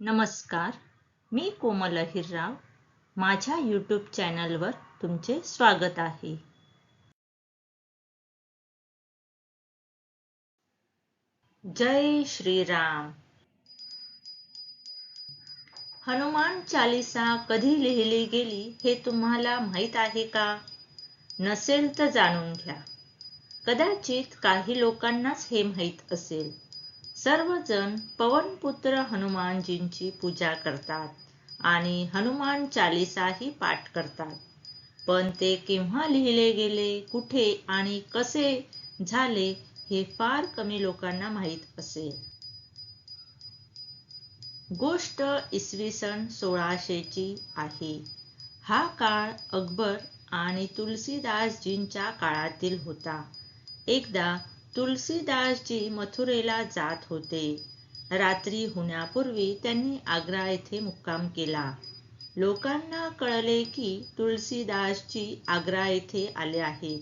नमस्कार मी कोमल अहिरराव. माझ्या यूट्यूब चॅनलवर तुमचे स्वागत आहे. जय श्रीराम. हनुमान चालिसा कधी लिहिली गेली हे तुम्हाला माहीत आहे का? नसेल तर जाणून घ्या. कदाचित काही लोकांनाच हे माहीत असेल. सर्वजण पवनपुत्र हनुमानजींची पूजा करतात आणि हनुमान चालिसाही पाठ करतात. पण ते केव्हा लिहिले गेले कुठे आणि कसे झाले हे फार कमी लोकांना माहीत असेल. गोष्ट इसवी सन सोळाशेची आहे. हा काळ अकबर आणि तुलसीदासजींच्या काळातील होता. एकदा तुलसीदासजी मथुरेला जात होते. रात्री होण्यापूर्वी त्यांनी आग्रा येथे मुक्काम केला. लोकांना कळले की तुलसीदासजी आग्रा येथे आले आहेत.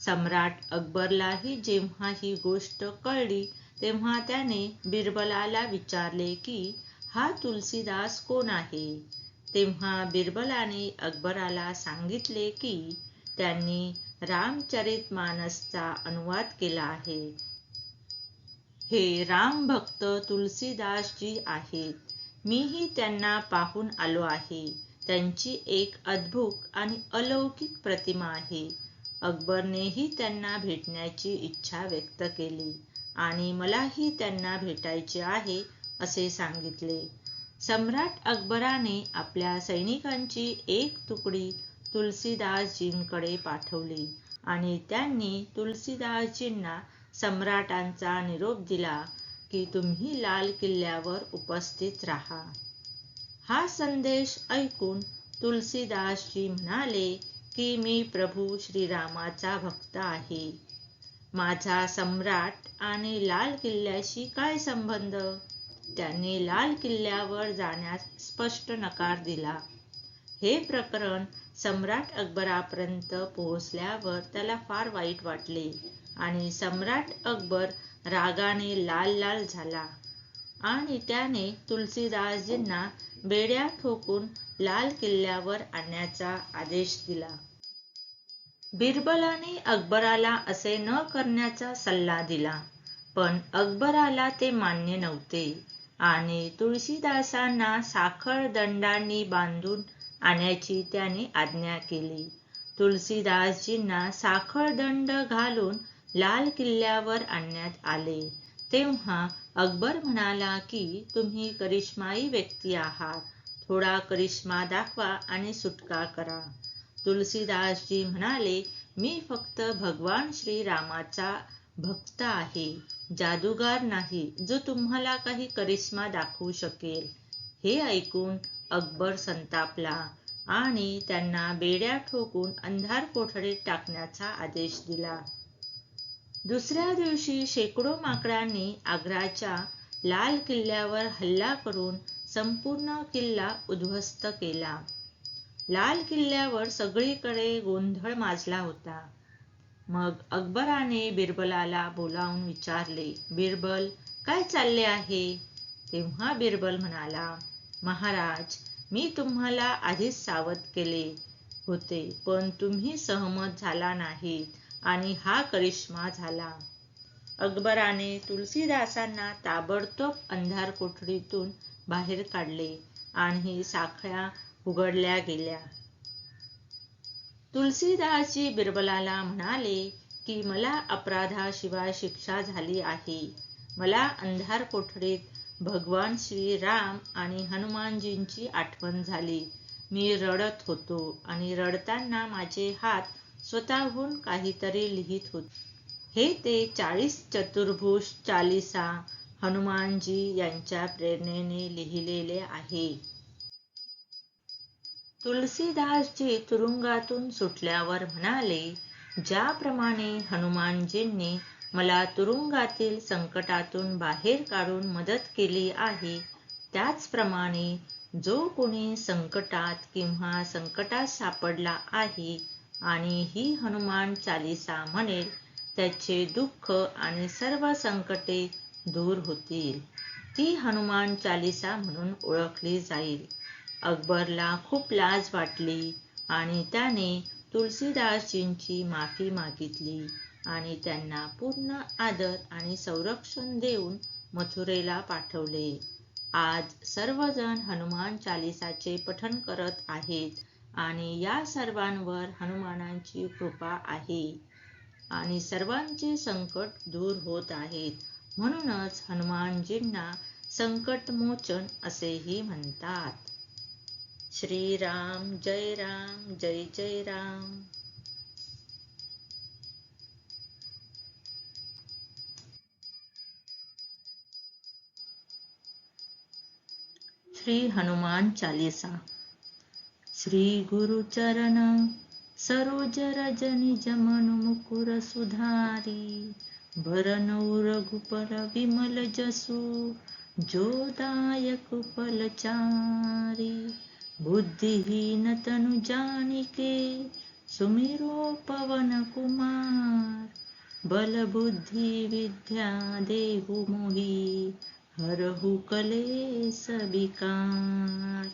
सम्राट अकबरलाही जेव्हा ही गोष्ट कळली तेव्हा त्याने बिरबलाला विचारले की हा तुलसीदास कोण आहे? तेव्हा बिरबलाने अकबराला सांगितले की त्यांनी रामचरित मानसचा अनुवाद केला आहे. हे राम भक्त तुलसीदासजी आहेत. मीही त्यांना पाहून आलो आहे. त्यांची एक अद्भुत आणि अलौकिक प्रतिमा आहे. अकबरनेही त्यांना भेटण्याची इच्छा व्यक्त केली आणि मलाही त्यांना भेटायचे आहे असे सांगितले. सम्राट अकबराने आपल्या सैनिकांची एक तुकडी तुलसीदासजींकडे पाठवली आणि त्यांनी तुलसीदासजींना सम्राटांचा निरोप दिला की तुम्ही लाल किल्ल्यावर उपस्थित राहा. हा संदेश ऐकून तुलसीदासजी म्हणाले की मी प्रभू श्रीरामाचा भक्त आहे. माझा सम्राट आणि लाल किल्ल्याशी काय संबंध? त्यांनी लाल किल्ल्यावर जाण्यास स्पष्ट नकार दिला. हे प्रकरण सम्राट अकबरापर्यंत पोहोचल्यावर त्याला फार वाईट वाटले आणि सम्राट अकबर रागाने लाल लाल झाला. आणि त्याने तुलसीदासजींना बेड्या ठोकून लाल किल्ल्यावर आणण्याचा आदेश दिला. बिरबलाने अकबराला असे न करण्याचा सल्ला दिला पण अकबराला ते मान्य नव्हते. आणि तुळशीदासांना साखळ दंडांनी बांधून आणायची त्याने आज्ञा केली. तुलसीदासजींना साखळदंड घालून लाल किल्ल्यावर आणण्यात आले. तेव्हा अकबर म्हणाला की तुम्ही करिश्माई व्यक्ती आहात. थोडा करिश्मा दाखवा आणि सुटका करा. तुलसीदासजी म्हणाले मी फक्त भगवान श्रीरामाचा भक्त आहे. जादूगार नाही जो तुम्हाला काही करिश्मा दाखवू शकेल. हे ऐकून अकबर संतापला आणि त्यांना बेड्या ठोकून अंधार कोठडीत टाकण्याचा आदेश दिला. दुसऱ्या दिवशी शेकडो माकडांनी आग्राच्या लाल किल्ल्यावर हल्ला करून संपूर्ण किल्ला उद्ध्वस्त केला. लाल किल्ल्यावर सगळीकडे गोंधळ माजला होता. मग अकबराने बिरबलाला बोलावून विचारले बिरबल काय चालले आहे? तेव्हा बिरबल म्हणाला महाराज मी तुम्हाला आधीच सावध केले होते पण तुम्ही सहमत झाला नाहीत आणि हा करिश्मा झाला. अकबराने तुलसीदासांना ताबडतोब अंधार कोठडीतून बाहेर काढले आणि साखळ्या उघडल्या गेल्या. तुलसीदासजी बिरबलाला म्हणाले की मला अपराधाशिवाय शिक्षा झाली आहे. मला अंधार कोठडीत भगवान श्रीराम आणि हनुमानजींची आठवण झाली. मी रडत होतो आणि रडताना माझे हात स्वतःहून काहीतरी लिहित होते. हे ते चाळीस चतुर्भुज चालिसा हनुमानजी यांच्या प्रेरणेने लिहिलेले आहे. तुलसीदासजी तुरुंगातून सुटल्यावर म्हणाले ज्याप्रमाणे हनुमानजींनी मला तुरुंगातील संकटातून बाहेर काढून मदत केली आहे. त्याचप्रमाणे जो कोणी संकटात किंवा संकटात सापडला आहे आणि ही हनुमान चालिसा म्हणेल त्याचे दुःख आणि सर्व संकटे दूर होतील. ती हनुमान चालिसा म्हणून ओळखली जाईल. अकबरला खूप लाज वाटली आणि त्याने तुलसीदासजींची माफी मागितली. आणि त्यांना पूर्ण आदर आणि संरक्षण देऊन मथुरेला पाठवले. आज सर्वजण हनुमान चालिसाचे पठण करत आहेत आणि या सर्वांवर हनुमानांची कृपा आहे. आणि सर्वांचे संकट दूर होत आहेत. म्हणूनच हनुमानजींना संकटमोचन असेही म्हणतात. श्रीराम जय राम जय जय राम. श्री हनुमान चालीसा. श्री गुरु चरण सरोज रज निज मुकुर सुधारी. भरन रघुपर विमल जसु जोदायक दायक फलचारी बुद्धिहीन तनु जानिके सुमिरो पवन कुमार. बल बुद्धि विद्या देहु मोही हरहु कलेस बिकार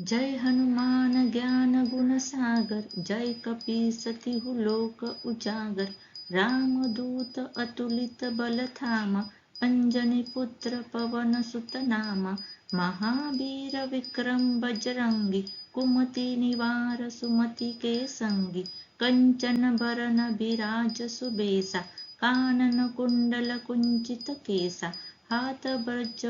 जय हनुमान ज्ञान गुण सागर, जय कपी सतिहु लोक उजागर। रामदूत अतुलित बल थामा, अंजनी पुत्र पवन सुत नामा। महावीर विक्रम बजरंगी, कुमति निवार सुमति के संगी। कंचन भरन विराज सुबेसा कानन कुंडल कुंचित केसा हात ब्रज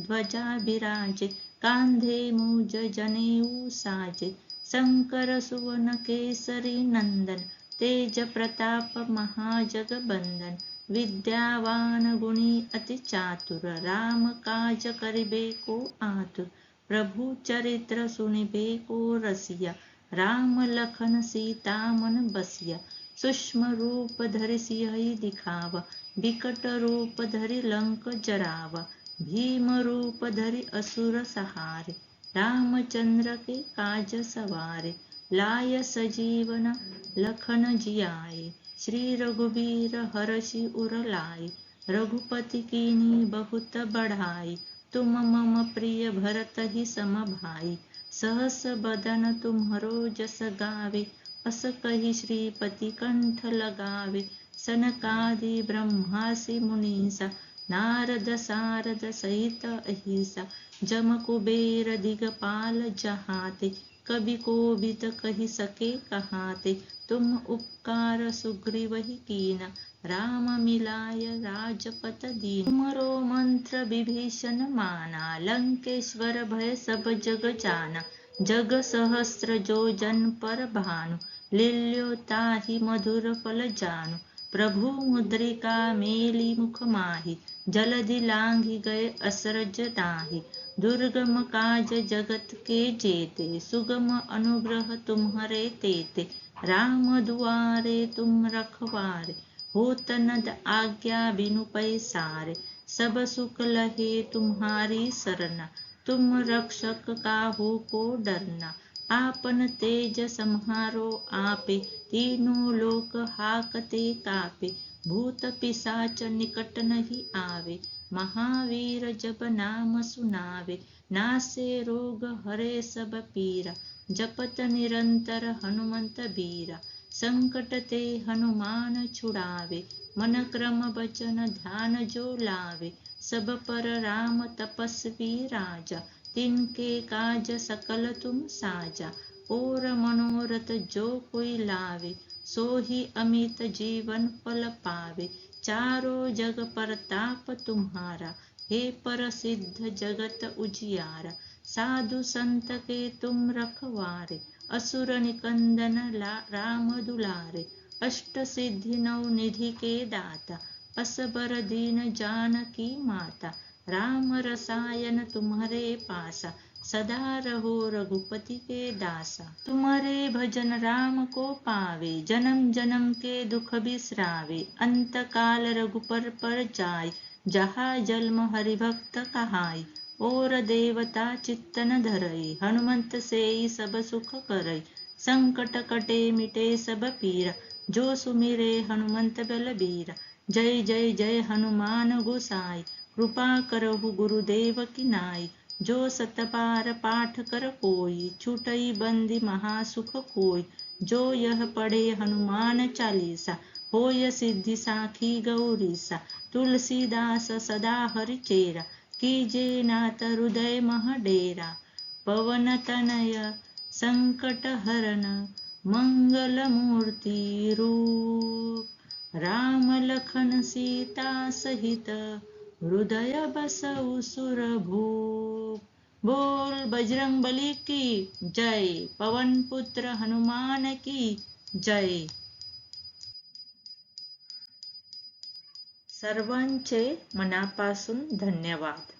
ध्वजा विराजे कांधे मुज जनेऊ साजे शंकर सुवन केसरी नंदन तेज प्रताप महाजगबंदन विद्यावान गुणी अति चातुर राम काज करिबे को आतुर प्रभु चरित्र सुनिबे को रसिया राम लखन सीता मन बसिया सूक्ष्म रूप धरि सिंह दिखावा बिकट रूप धरि लंक जरावा भीम रूप धरि असुर सहारे रामचंद्र के काज सवारे लाय सजीवन लखन जियाए श्री रघुबीर हरषि उर लाए रघुपति कीनी बहुत बढ़ाई तुम मम प्रिय भरत ही सम भाई सहस बदन तुम्हरो जस गावे अस कही श्रीपती कंठ लगावे. सनकादि ब्रह्मासी मुनीसा नारद सारद सहित अहिसा जम कुबेर दिगपाल जहाते कभी कोबित कही सके कहाते तुम उपकार सुग्रीवही कीना राम मिलाय राजपत दीन। तुमरो मंत्र विभीषण माना लंकेश्वर भय सब जग जाना। जग सहस्र जो जन पर भानु लिल्यो ताहि मधुर फल जानु प्रभु मुद्रिका मेली मुख माही जलधि लांघि गए असरज नाही दुर्गम काज जगत के जेते सुगम अनुग्रह तुम्हरे तेते राम दुआरे तुम रखवारे होत नद आज्ञा बिनु पैसारे सब सुख लहे तुम्हारी सरना तुम रक्षक काहू को डरना। आपन तेज संहारो आपे तीनों लोक हाकते कापे भूत पिसाच निकट नहीं आवे महावीर जब नाम सुनावे। नासे रोग हरे सब पीरा जपत निरंतर हनुमंत बीरा। संकट ते हनुमान छुड़ावे मन क्रम बचन ध्यान जो लावे। सब पर राम तपस्वी राजा तिनके काज सकल तुम साजा। और मनोरथ जो कोई लावे सो ही अमित जीवन फल पावे। चारो जग परताप तुम्हारा हे पर सिद्ध जगत उजियारा। साधु संत के तुम रखवारे असुर निकंदन राम दुलारे। अष्ट सिद्धि नव निधि के दाता असबर दीन जानकी माता। राम रसायन तुम्हारे पासा, सदा रहो रघुपति के दासा। तुम्हारे भजन राम को पावे, जन्म जन्म के दुख बिसरावे। अंत काल रघुपर पर जाय जहा जन्म हरिभक्त कहाय और देवता चित्तन धरई, हनुमंत से ही सब सुख करई। संकट कटे मिटे सब पीरा, जो सुमिरे हनुमंत बलबीरा। जय जय जय हनुमान गोसाई कृपा करहु गुरुदेव की नाई जो सतपार पाठ कर कोई छूटई बंदी महासुख कोई जो यह पढ़े हनुमान चालीसा होय सिद्धि साखी गौरीसा तुलसीदास सदा हरिचेरा कीजे नाथ हृदय मह डेरा पवन तनय संकट हरण मंगल मूर्ति रूप। राम लखन सीता सहित हृदय बसऊ सुरभूप. बोल बजरंग बली की जय पवन पुत्र हनुमान की जय. सर्वांचे मनापासून धन्यवाद.